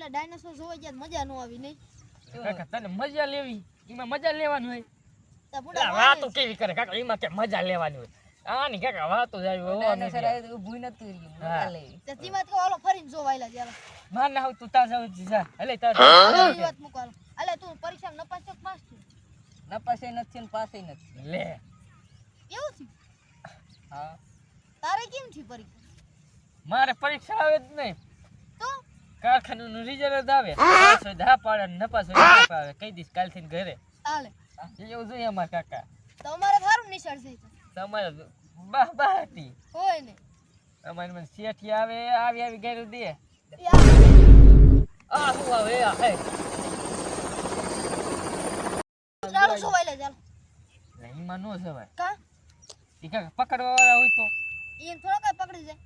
એટલે ડાયનોસોર જોવા ગયા મજા ન આવી નહીં. કાકા તને મજા લેવી? એમાં મજા લેવાની હોય? વાતો કેવી કરે કાકા? એમાં કે મજા લેવાની હોય. આની કાકા વાતો જ આવી હોય, ડાયનોસર આવ્યું તો ઊભું નતું રહ્યું મજા લેવી. તે તીમાં તો ઓલો ફરીને જોવા આયલા જરા માર ના હોય તું તાર જાવ જા હલે તાર વાત મૂકો હાલો. અલે તું પરીક્ષામાં નપાસ તો કે પાસ છું નપાસે નથી ને પાસે નથી. લે. કેવું થયું? હા. તારે કેમ થયું પરીક્ષા? મારે પરીક્ષા આવે જ નહીં. કારખાનું રિઝલ્ટ આવે. પાસ હોય તો પાડે ન પાસ હોય ન પાડે કઈ કહી દઈશ કાલથી ઘરે? આલે એવું જોઈએ અમાર કાકા. તમારે સારું નિશાળ તો તમારે બાહ બાહ હતી હોય ને. અમારે મને શેઠી આવે આવી આવી ઘરે દે. આ હું આવે આ હે. ચાલો ચાલો લે, નો કા? ઈ કાકા પકડવા વાળા હોય તો. ઈન થોડો કઈ પકડી જાય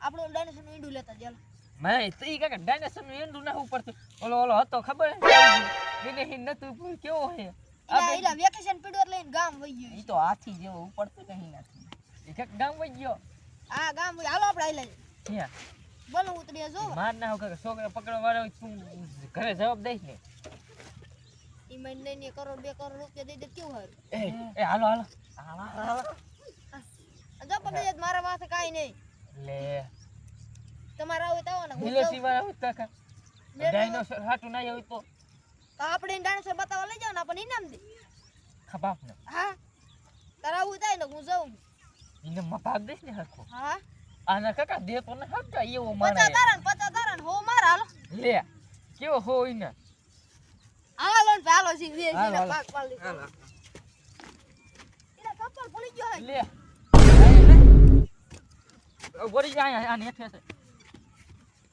આપણો ડાયનોસરનું ઈંડું લેતા ચાલો મેં તો ઈ કાકા ડાયનાસોરનું એંડું ના ઉપડતું ઓલો ઓલો હતો ખબર? એને હિન નતું કેવો હે? વેકેશન પીડ્યું લઈને ગામ વઈ ગયો ઈ તો હાથી જેવો નહીં ઈ ગામ વઈ ગયો? આ ગામ હાલો આપણે આયલા ત્યાં બોલો જો. માર ના કાકા છોકરા પકડવા વાળો તું ઘરે જવાબ દઈશ ને. ઈ મહિને ને કરોડ બે કરોડ રૂપિયા દઈ દે કેવું હારું? એ હાલો હાલો હાલો, હાલો જો પકડી મારા માથે કાઈ નહીં. લે. તમારે આવું તો ને. તો કાકા. મેં હાટું ના હોય તો. આપણે એને બતાવવા લઈ જાવ ને આપણને ઇનામ દે. ખબાપ ને. હા. તારે થાય ને હું જાઉં. એને માં ભાગ દઈશ ને હરખો હા. આના કાકા દે તો ને હાચા એવો પચાસ તારા ને પચાસ તારા ને હો મારા હાલો. લે કેવો હો ને હાલો ને હાલો હાલો, હાલો. પાક પાડી એલા ચપ્પલ ભૂલી ગયો લે. વળી જાય આને હેઠે છે હવે રાઉત આવો હું પાક લઈ લે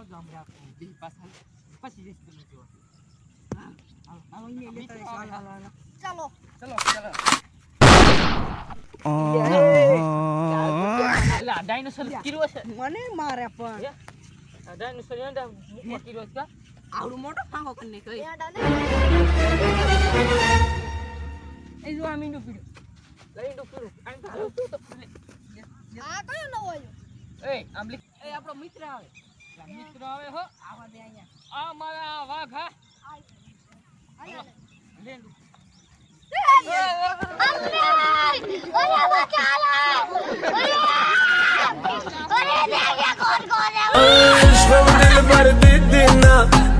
આવજો હમણાં બે પાછા પછી જઈશ તમે જો ચાલો ચલો ચલો ડાયનોસર કીરો છે મને મારે પણ ડાયનોસર એંડા મૂકવા કીરો છે? આવડું મોટો ફાંકો કરીને કઈ એ જો આ મીંડું પીડ્યું લઈ ઈંડું પીડ્યું આને તો હાલો તું તો લે. આ કયો નવો આવ્યો એ આમ એ આપણો મિત્ર આવે મિત્રો આવે હો. આવા દે અહીંયા. આ મારે આ વાઘ હા. લે. લે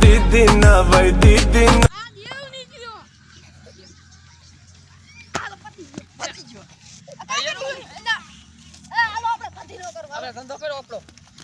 દીદી ના ભાઈ દીદી ના ધંધો કર્યો આપણો.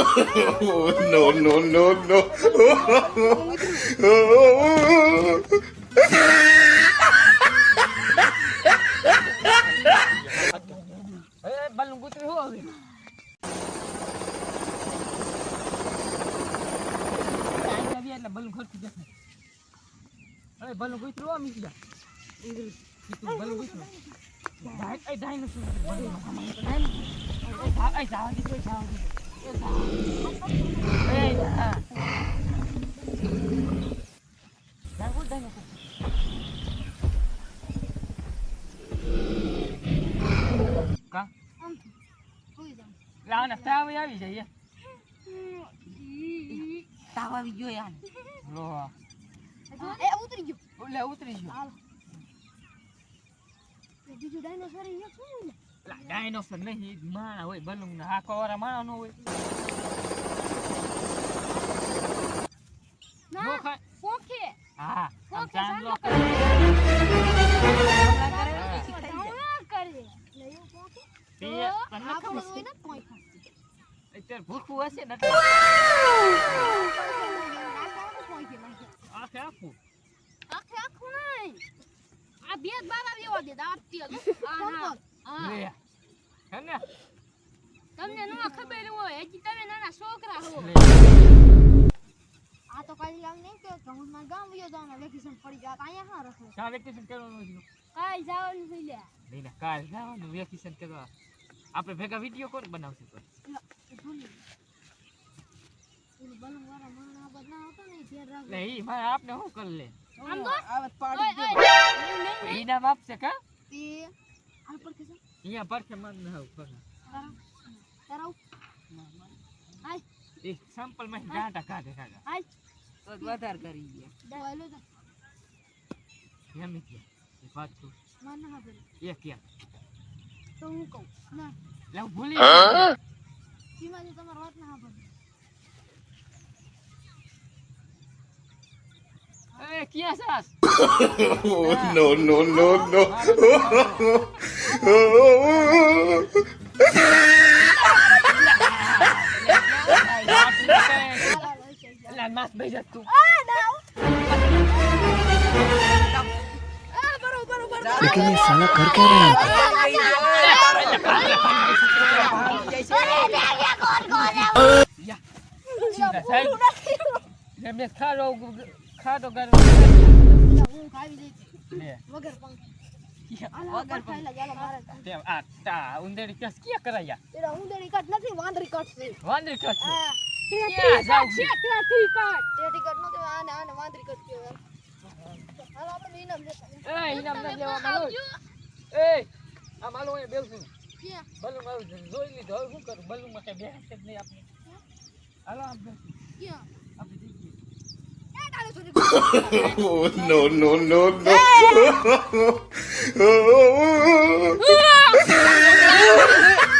no no no no. એ બલૂન ગુતરી હો હવે આઈ આવી એટલે બલૂન ખર્ચી જશે અરે બલૂન ગુતરી હો મિસડા બલૂન ગુતરી ડાય એ ડાયનોસર બલૂન એ જા એ લાવને તાવ આવી જાય તાવ આવી ગયો યાર. લો એ ઉતરી ગયો. ઓલે ઉતરી ગયો. બીજું ડાયનોસર એક શું ને? ડાયનોસર નહીં માણા હોય બલૂન હાકો વાળા માણાનો હોય ભૂખવું હશે ને આખે આખું આખે આખું આ બે જ બાર આવ્યો હા. હે ને? તમને ન ખબર હોય હજી તમે નાના છોકરા હો. આ તો કાલે આમ નહીં કે હું મારા ગામ જવાનો વેકેશન પડી જાય અહીંયા હા રખે. શા વેકેશન કરવાનું છે? કાલ જવાનું થઈ લે. નહીં ના કાલ જવાનું વેકેશન કરવા. આપણે ભેગા વીડિયો કોણ બનાવશે તો મારે આપને શું કરી લે? આમ તો? આવત પાડી ઈનામ આપશે કા? આ પર કે અહીંયા મન ન તારા એ સેમ્પલમાં ગાંટા કાઢે આય તો વધાર કરી ગયા દવાઈ તો એમ કે એ પાછું માર ના હા એ ક્યાં તો હું કહું ના લાવ ભૂલી ગયો. તમારી વાત ના હા ¿Qué, estás? no, no, no, no. La más bella tú. ¡Ah, no! ¿Qué sale Ya. Ya. Ya. Ya. Ya. Ya. ખાડો ગાડો હું ખાવી લે વગર પંખ. કેસ ક્યાં કરાયા? ઉંદરી કટ નથી વાંદરી કટ છે. વાંદરી છે? કટ આપણે મારું જોઈ લીધું. હવે શું કરું? બલુ માં બે બેસે જ નહીં આપણે. હાલો આમ આપણે no, no, no, no. Hey!